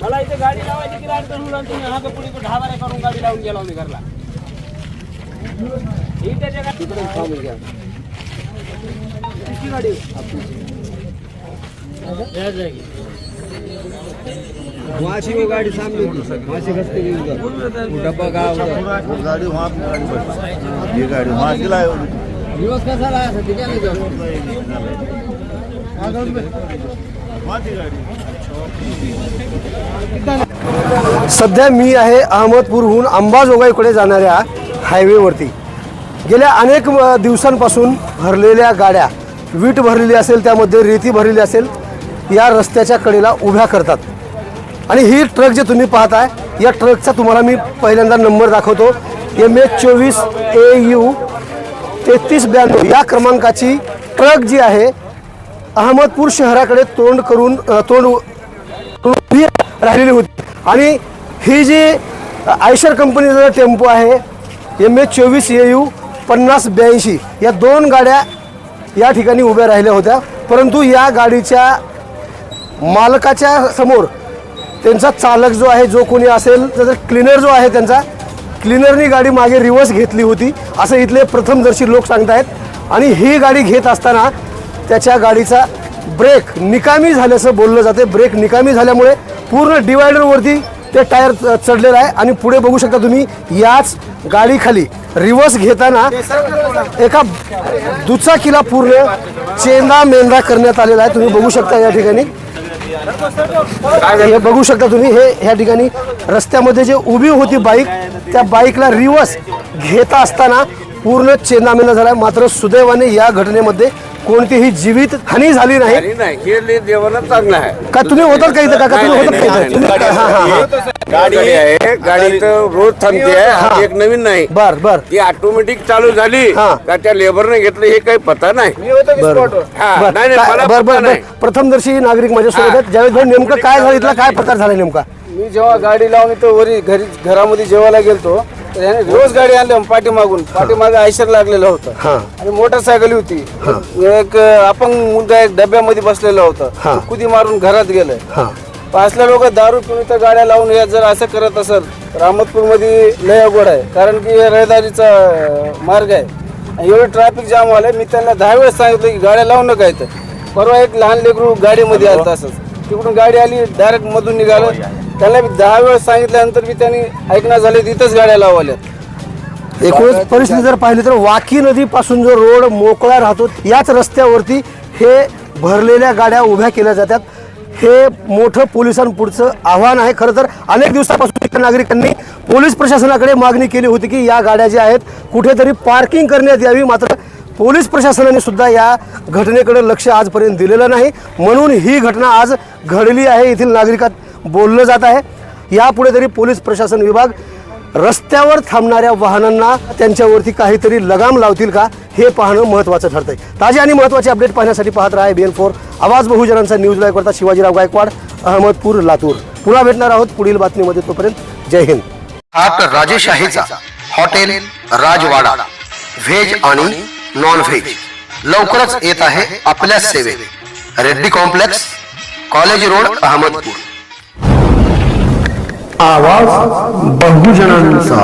मला इथे गाडी लावायची की गाडी करून तुम्ही हा पुढे दहा बारा करून गाडी लावून गेला मी घरला. गाडी किती गाडी. वहाँ से वो गाड़ी सामने. से रास्ते के उधर डब्बा का उधर गाड़ी वहाँ पे गाड़ी बची ये गाड़ी वहाँ से लाए दिवस कसा लाया था की गाड़ी सध्या मी आहे अहमदपूरहून अंबाजोगाईकडे जाणाऱ्या हायवेवरती गेल्या अनेक दिवसांपासून भरलेल्या गाड्या वीट भरलेली असेल त्यामध्ये रेती भरलेली असेल या रस्त्याच्या कडेला उभ्या करतात. आणि ही ट्रक जे तुम्ही पाहताय या ट्रकचा तुम्हाला मी पहिल्यांदा नंबर दाखवतो. एम एच चोवीस ए यू तेहतीस ब्याण्णव. या क्रमांकाची ट्रक जी आहे अहमदपूर शहराकडे तोंड करून तोंड उभी राहिलेली होती. आणि ही जी आयशर कंपनीचा टेम्पो आहे एम एच चोवीस ए यू पन्नास ब्याऐंशी या दोन गाड्या या ठिकाणी उभ्या राहिल्या होत्या. परंतु या गाडीच्या मालकाच्या समोर त्यांचा चालक जो आहे जो कोणी असेल त्याचा क्लिनर जो आहे त्यांचा क्लिनरनी गाडी मागे रिव्हर्स घेतली होती. असं इथले प्रथमदर्शी लोक सांगतायत. आणि ही गाडी घेत असताना त्याच्या गाडीचा ब्रेक निकामी झाल्याचं बोललं जाते. ब्रेक निकामी झाल्यामुळे पूर्ण डिवायडरवरती ते टायर चढलेलं आहे. आणि पुढे बघू शकता तुम्ही याच गाडीखाली रिव्हर्स घेताना एका दुचाकीला पूर्ण चेंदा मेंदा करण्यात आलेला आहे. तुम्ही बघू शकता या ठिकाणी. हे बघू शकता तुम्ही हे ह्या ठिकाणी रस्त्यामध्ये जे उभी होती बाईक त्या बाईकला रिवर्स घेता असताना पूर्ण चेंदामेंदा झाला मात्र सुदैवाने या घटनेमध्ये कोणतीही जीवित हानी झाली नाही. नाही. हे देवाला चांगलं आहे. का तुम्ही होतात का इथं? का तुम्ही होतात का इथं? तुम्ही- हा, हा, हा. गाडी आहे. गाडी तर रोज थांबते. आहे एक नवीन नाही. बर बर. ती ऑटोमॅटिक चालू झाली. हा. का त्या लेबरने घेतलं हे काही पता नाही. बर. हा, बर. नाही, नाही, काय- मला बर पत्ता बर बर. नाही. प्रथमदर्शी नागरिक माझ्यासोबत आहेत. ज्यावेळेस भाई नेमकं काय झालं? इथला काय प्रकार झाला नेमका? मी जेव्हा गाडी लावून इथं वरी घरी घरामध्ये जेवायला गेलतो तर ह्याने रोज गाडी आणली पाठीमागून. पाठीमागे आयशर लागलेलं होतं. आणि मोटरसायकल होती. एक अपंग मुलगा एक डब्यामध्ये बसलेला. होता. कुदी मारून घरात गेलाय. हा. असल्या लोक दारू पिऊन इथं गाड्या लावून या जर असं करत असेल तर अहमदपूरमध्ये लय अवघड आहे. कारण की हे रहदारीचा मार्ग आहे. एवढं ट्रॅफिक जाम झालंय मी त्यांना दहा वेळेस सांगितलं की गाड्या लावू नका इथं. परवा एक लहान लेकरू गाडीमध्ये आलं असंच तिकडून गाडी आली डायरेक्ट मधून निघालं. त्यांना मी दहा वेळ सांगितल्यानंतर मी त्यांनी ऐकणार झाले तिथंच गाड्या लावल्यात. एकूणच परिस्थिती जर पाहिली तर वाकी नदीपासून जो रोड मोकळा राहतो याच रस्त्यावरती हे भरलेल्या गाड्या उभ्या केल्या जातात. हे मोठं पोलिसांपुढचं आव्हान आहे. खरं तर अनेक दिवसापासून इथल्या नागरिकांनी पोलीस प्रशासनाकडे मागणी केली होती की या गाड्या ज्या आहेत कुठेतरी पार्किंग करण्यात यावी. मात्र पोलीस प्रशासनाने सुद्धा या घटनेकडे लक्ष आजपर्यंत दिलेलं नाही. म्हणून ही घटना आज घडली आहे. येथील नागरिकात बोललं जात आहे. यापुढे तरी पोलीस प्रशासन विभाग रस्त्यावर थांबणाऱ्या वाहनांना त्यांच्यावरती काहीतरी लगाम लावतील का हे पाहणं महत्त्वाचं ठरतंय. ताजे आणि महत्त्वाचे अपडेट पाहण्यासाठी पाहत राहा बी एन फोर आवाज बहुजनांचा न्यूज लाईव्ह करता शिवाजीराव गायकवाड अहमदपूर लातूर. पुन्हा भेटणार आहोत पुढील बातमीमध्ये तोपर्यंत जय हिंद. हाट राजेशाहीचा हॉटेल राजवाडा व्हेज आणि नॉन व्हेज लवकरच येत आहे आपल्या सेवेत. Reddy complex college road Ahmedpur. आवाज बहुजनांचा.